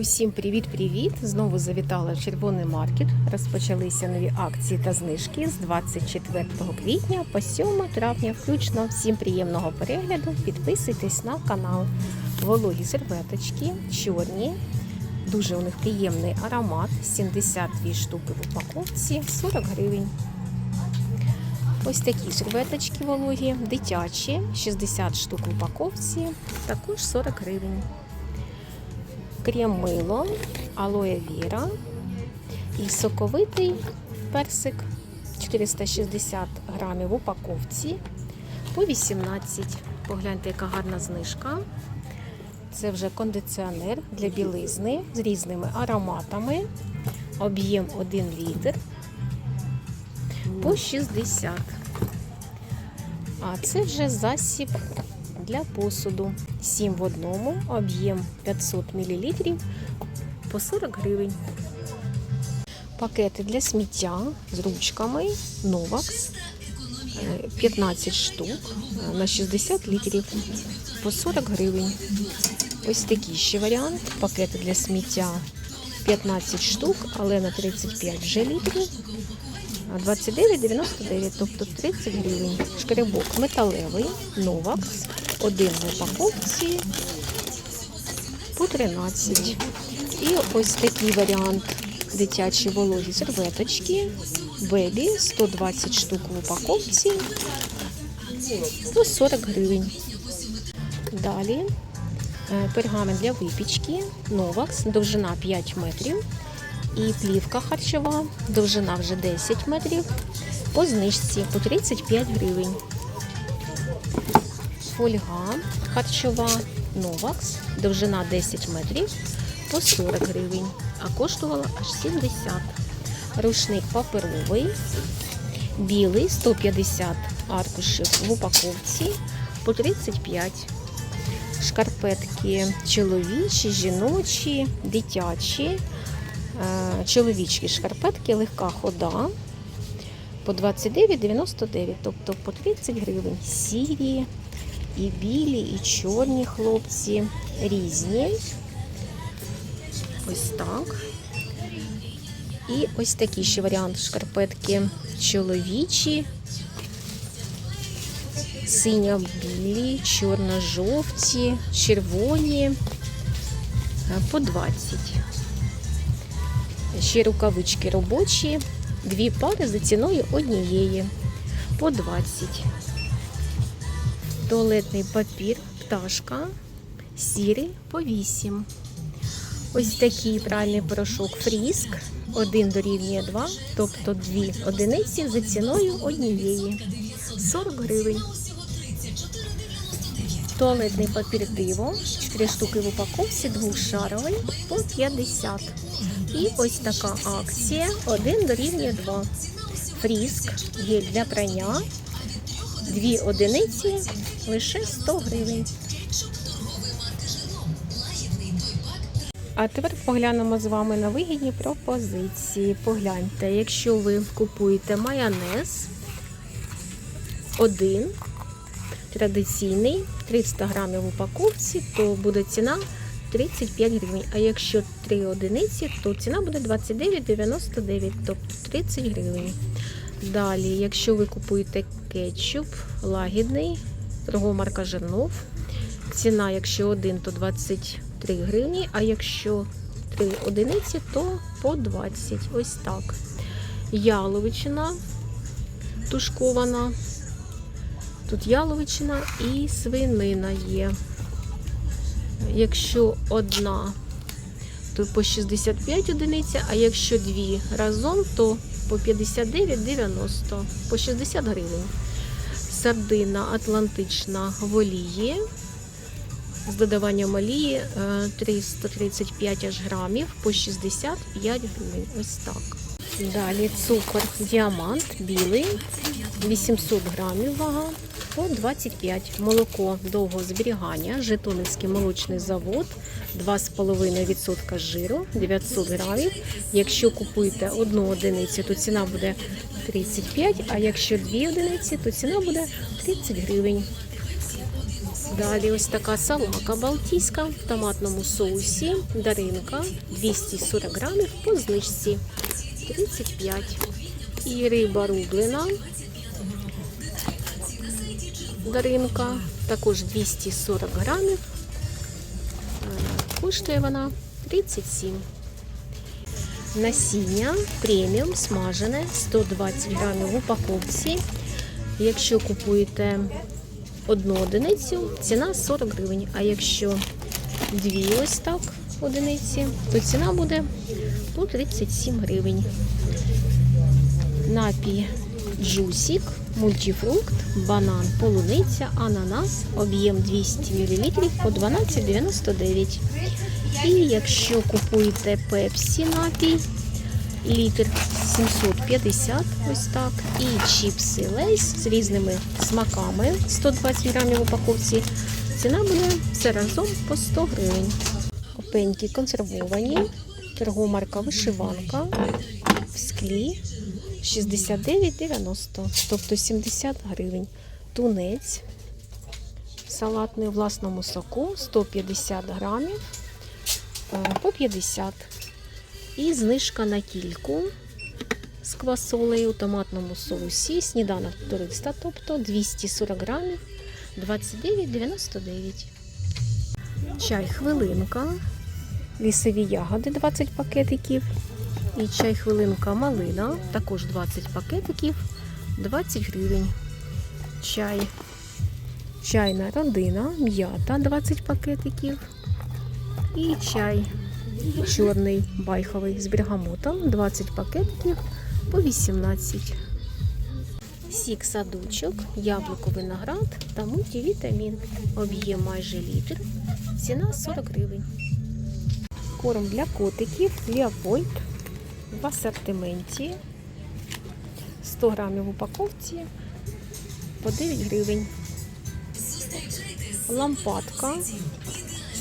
Усім привіт-привіт! Знову завітала червоний маркет. Розпочалися нові акції та знижки з 24 квітня по 7 травня. Включно всім приємного перегляду. Підписуйтесь на канал. Вологі серветочки, чорні. Дуже у них приємний аромат. 72 штуки в упаковці, 40 гривень. Ось такі серветочки вологі, дитячі, 60 штук в упаковці, також 40 гривень крем-мило, алоє віра і соковитий персик 460 грамів в упаковці по 18. Погляньте, яка гарна знижка. Це вже кондиціонер для білизни з різними ароматами. Об'єм 1 літр по 60. А це вже засіб для посуду. 7 в одному, об'єм 500 мл по 40 гривень. Пакети для сміття з ручками Novax 15 штук на 60 літрів по 40 гривень. Ось такий ще варіант. Пакети для сміття 15 штук, але на 35 вже літрів. 29,99, тобто 30 гривень. Шкребок металевий, Novax, один в упаковці по 13. І ось такий варіант дитячі вологі серветочки. Бебі 120 штук в упаковці по 40 гривень. Далі е, пергамент для випічки, Novax, довжина 5 метрів. І плівка харчова, довжина вже 10 метрів, по знижці по 35 гривень. Фольга харчова Novax, довжина 10 метрів по 40 гривень, а коштувала аж 70. Рушник паперовий, білий 150 аркушів в упаковці по 35. Шкарпетки чоловічі, жіночі, дитячі. Чоловічі шкарпетки, легка хода по 29,99, тобто по 30 гривень. Сірі, і білі, і чорні хлопці різні. Ось так. І ось такий ще варіант шкарпетки чоловічі, синьо-білі, чорно-жовті, червоні по 20. Ще рукавички робочі, дві пари за ціною однієї по 20. Туалетний папір, пташка, сірий по 8. Ось такий пральний порошок фріск. Один дорівнює 2, тобто дві одиниці за ціною однієї. 40 гривень. Туалетний папір диво, 4 штуки в упаковці, двохшаровий по 50. І ось така акція: 1 дорівнює 2. Фріск є для прання. Дві одиниці лише 100 гривень. А тепер поглянемо з вами на вигідні пропозиції. Погляньте, якщо ви купуєте майонез один традиційний 300 грамів в упаковці, то буде ціна 35 гривень. А якщо 3 одиниці, то ціна буде 29,99, тобто 30 гривень. Далі, якщо ви купуєте кетчуп лагідний, торгова марка Жернов, ціна, якщо один, то 23 гривні, а якщо 3 одиниці, то по 20. Ось так. Яловичина тушкована. Тут яловичина і свинина є. Якщо одна, то по 65 одиниця, а якщо дві разом, то по 59,90, по 60 гривень. Сардина атлантична в олії. З додаванням олії е, 335 аж грамів по 65 гривень. Ось так. Далі цукор діамант білий, 800 грамів вага по 25. Молоко довгого зберігання, Житомирський молочний завод, 2,5% жиру, 900 грамів. Якщо купуєте одну одиницю, то ціна буде 35, а якщо дві одиниці, то ціна буде 30 гривень. Далі ось така салака балтійська в томатному соусі. Даринка 240 грамів по знижці 35. І риба рублена. Даринка також 240 грамів. Коштує вона 37. Насіння преміум смажене 120 грамів в упаковці. Якщо купуєте одну одиницю, ціна 40 гривень. А якщо дві ось так одиниці, то ціна буде по 37 гривень. Напій джусік, мультифрукт, банан, полуниця, ананас, об'єм 200 мл по 12,99. І якщо купуєте пепсі напій, літр 750, ось так. І чіпси лейс з різними смаками 120 грамів в упаковці. Ціна буде все разом по 100 гривень. Опеньки консервовані, торгомарка вишиванка в склі 69,90, тобто 70 гривень. Тунець салатний у власному соку 150 грамів е, по 50. І знижка на кільку з квасолею у томатному соусі. Сніданок туриста, тобто 240 грамів 29,99. Чай хвилинка, лісові ягоди 20 пакетиків. І чай хвилинка малина, також 20 пакетиків, 20 гривень. Чай, чайна родина, м'ята 20 пакетиків. І чай чорний байховий з бергамотом 20 пакетиків по 18. Сік садочок, яблуко виноград та мультивітамін. Об'єм майже літр. Ціна 40 гривень. Корм для котиків Леопольд в асортименті. 100 грамів в упаковці по 9 гривень. Лампадка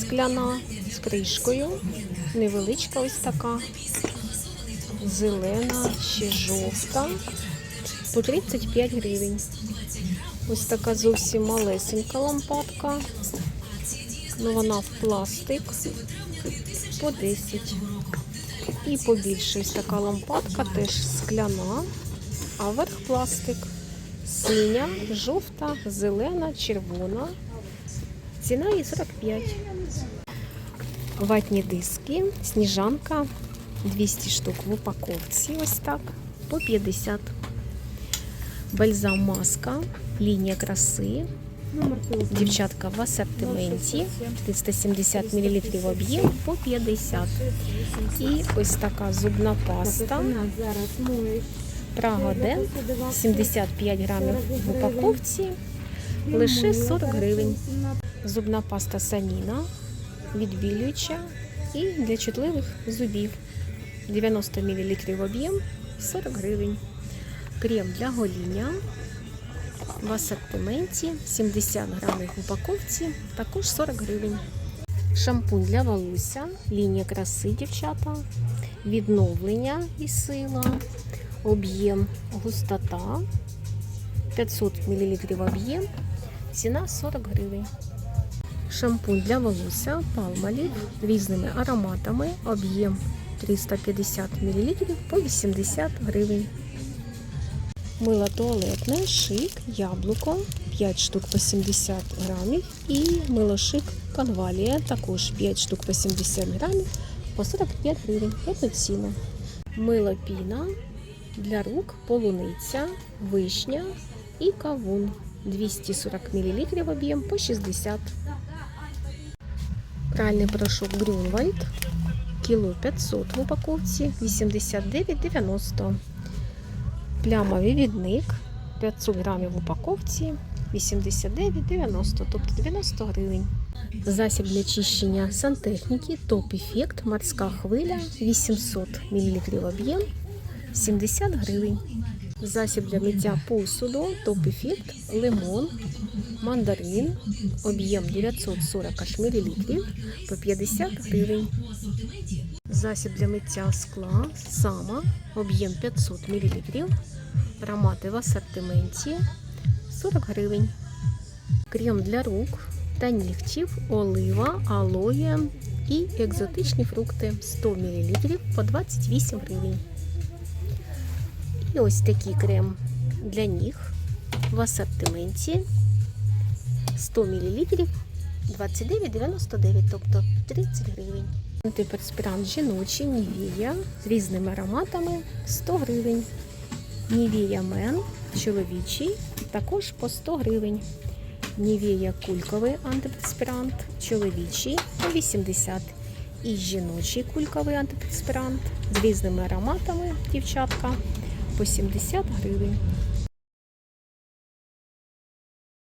скляна з кришкою. Невеличка ось така. Зелена, ще жовта. По 35 гривень. Ось така зовсім малесенька лампадка. Ну, вона в пластик по 10. І побільше ось така лампадка, теж скляна, а верх пластик. Синя, жовта, зелена, червона. Ціна її 45. Ватні диски, сніжанка 200 штук в упаковці. Ось так, по 50. Бальзам маска, лінія краси. Дівчатка в асортименті 370 мл об'єм по 50. І ось така зубна паста. Прага Ден 75 грамів в упаковці. Лише 40 гривень. Зубна паста Саніна, відбілююча і для чутливих зубів. 90 мл об'єм 40 гривень. Крем для гоління в асортименті 70 грамів в упаковці, також 40 гривень. Шампунь для волосся, лінія краси, дівчата, відновлення і сила, об'єм густота 500 мл об'єм, ціна 40 гривень. Шампунь для волосся Palmolive різними ароматами, об'єм 350 мл по 80 гривень. Мило туалетне, шик, яблуко, 5 штук по 70 грамів. І мило шик конвалія, також 5 штук по 70 грамів по 45 гривень. Повноцінно. Мило піна для рук, полуниця, вишня і кавун. 240 мл об'єм по 60. Пральний порошок Grünwald. Кіло 500 в упаковці, 89,90. Плямовий відник 500 грамів в упаковці 89,90, тобто 90 гривень. Засіб для чищення сантехніки Топ Ефект морська хвиля 800 мл об'єм 70 гривень. Засіб для миття посуду Топ Ефект лимон, мандарин, об'єм 940 мл по 50 гривень. Засіб для миття скла сама, об'єм 500 мл, аромати в асортименті 40 гривень. Крем для рук та нігтів, олива, алоє і екзотичні фрукти 100 мл по 28 гривень. І ось такий крем для ніг в асортименті 100 мл 29,99, тобто 30 гривень. Антиперспірант жіночий Нівія з різними ароматами 100 гривень. Нівія Мен чоловічий також по 100 гривень. Нівія кульковий антиперспірант чоловічий по 80 і жіночий кульковий антиперспірант з різними ароматами дівчатка по 70 гривень.